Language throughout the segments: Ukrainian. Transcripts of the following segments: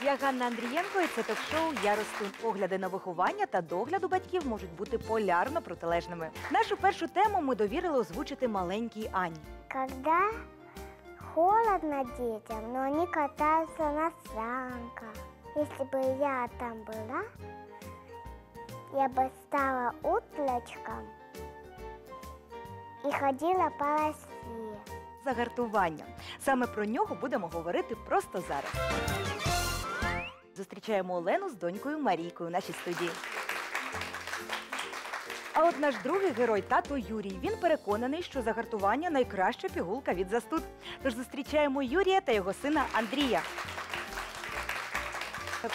Я Ганна Андрієнко, і це ток-шоу Я росту. Огляди на виховання та догляду батьків можуть бути полярно протилежними. Нашу першу тему ми довірили озвучити маленькій Ані. Когда холодно детям, но они катаются на санках. Если бы я там была, я бы стала утлочком и ходила по России. Загартування. Саме про нього будемо говорити просто зараз. Зустрічаємо Олену з донькою Марійкою у нашій студії. А от наш другий герой тато Юрій. Він переконаний, що загартування найкраща пігулка від застуд. Тож зустрічаємо Юрія та його сина Андрія.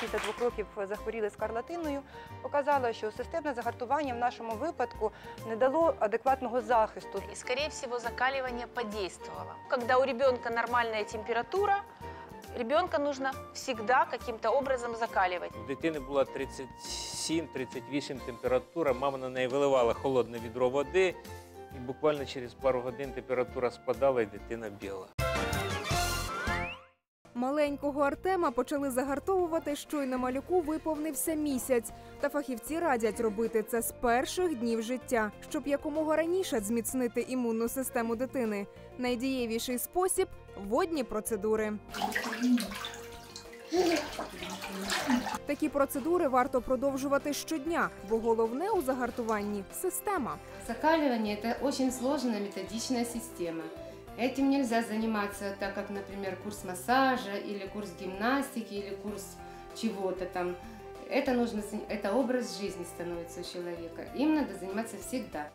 після двох років захворіли скарлатиною, показало, що системне загартування в нашому випадку не дало адекватного захисту. И, скорее всего, закаливание подействовало. Когда у ребенка нормальная температура, ребенка нужно всегда каким-то образом закаливать. У дитини була 37-38 температура, мама на неї виливала холодне відро води, і буквально через пару годин температура спадала і дитина біла. Маленького Артема почали загартовувати, щойно малюку виповнився місяць. Та фахівці радять робити це з перших днів життя, щоб якомога раніше зміцнити імунну систему дитини. Найдієвіший спосіб водні процедури. Такі процедури варто продовжувати щодня, бо головне у загартуванні система. Закаливание – это очень сложная методичная система. Этим нельзя заниматься так, как, например, курс массажа или курс гимнастики или курс чего-то там. Это нужно, за- это образ жизни становится у человека. Им надо заниматься всегда.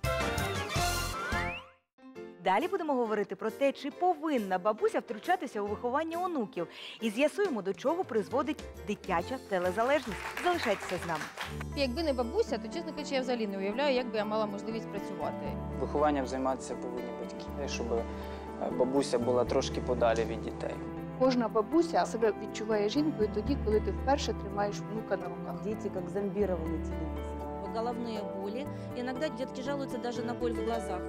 Далі будемо говорити про те, чи повинна бабуся втручатися у виховання онуків, і з'ясуємо, до чого призводить дитяча телезалежність. Залишайтеся з нами. Якби не бабуся, то чесно кажучи, я взагалі не уявляю, як би я мала можливість працювати. Вихованням займатися повинні батьки, щоб е, бабуся була трошки подалі від дітей. Кожна бабуся себе відчуває жінкою тоді, коли ти вперше тримаєш внука на руках. Дети как зомбированные телевизором. Головные боли. Иногда детки жалуются даже на боль в глазах.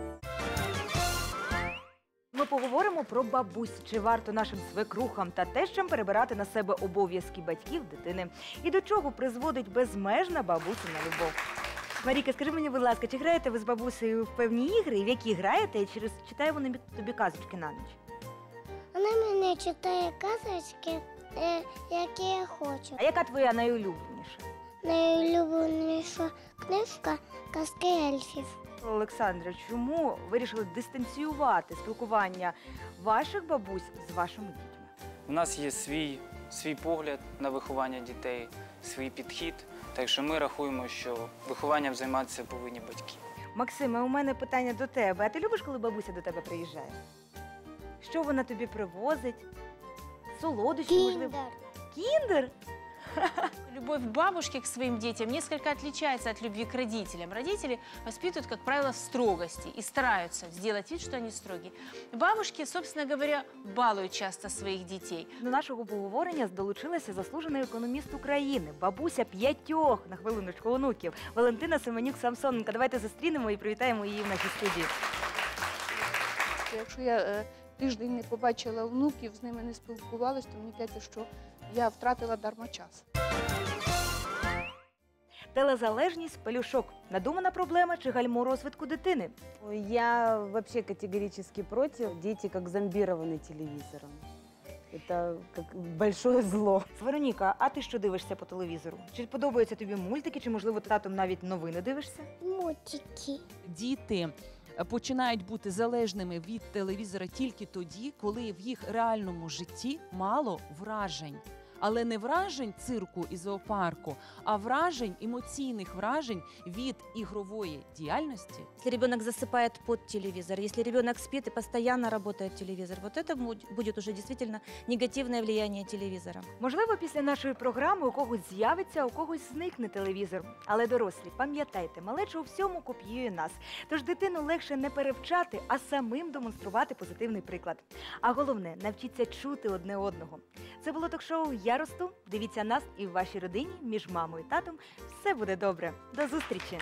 Ми поговоримо про бабусь, чи варто нашим свекрухам та тещам перебирати на себе обов'язки батьків дитини, і до чого призводить безмежна бабусина любов. Маріка, скажи мені, будь ласка, чи граєте ви з бабусею в певні ігри, і в які граєте, і чи роз- читає вона тобі казочки на ніч? Вона мені читає казочки, е, які я хочу. А яка твоя найулюбленіша? Найулюбленіша книжка казки ельфів. Олександра, чому вирішили дистанціювати спілкування ваших бабусь з вашими дітьми? У нас є свій, свій погляд на виховання дітей, свій підхід. Так що ми рахуємо, що вихованням займатися повинні батьки. Максиме, у мене питання до тебе. А ти любиш, коли бабуся до тебе приїжджає? Що вона тобі привозить? Солодощі, можливо. Кіндер. Кіндер? Любовь бабушки к своим детям несколько отличается от любви к родителям. Родители воспитывают, как правило, в строгости и стараются сделать вид, что они строгие. Бабушки, собственно говоря, балуют часто своих детей. До нашого поговорення долучилася заслужений економіст України, бабуся п'ятьох на хвилиночку онуків Валентина Семенюк Самсоненка. Давайте зустрінемо і привітаємо її в нашій студії. Якщо я е, тиждень не побачила внуків, з ними не спілкувалась, то мені кажеться, що я втратила дарма час. Телезалежність пелюшок. Надумана проблема чи гальмо розвитку дитини? Я вообще категорически против. Дети как зомбированы телевизором. Это как большое зло. Вероніка, а ти що дивишся по телевізору? Чи подобаються тобі мультики, чи можливо татом навіть новини дивишся? Мультики. діти починають бути залежними від телевізора тільки тоді, коли в їх реальному житті мало вражень. Але не вражень цирку і зоопарку, а вражень, емоційних вражень від ігрової діяльності Если ребенок засыпает под телевизор, если ребенок спит и постоянно работает телевизор, вот это му- будет уже действительно негативное влияние телевизора. Можливо, після нашої програми у когось з'явиться, а у когось зникне телевізор. Але дорослі, пам'ятайте, малеча у всьому копіює нас. Тож дитину легше не перевчати, а самим демонструвати позитивний приклад. А головне, навчіться чути одне одного. Це було ток-шоу Я росту. Дивіться нас і в вашій родині між мамою і татом. Все буде добре. До зустрічі!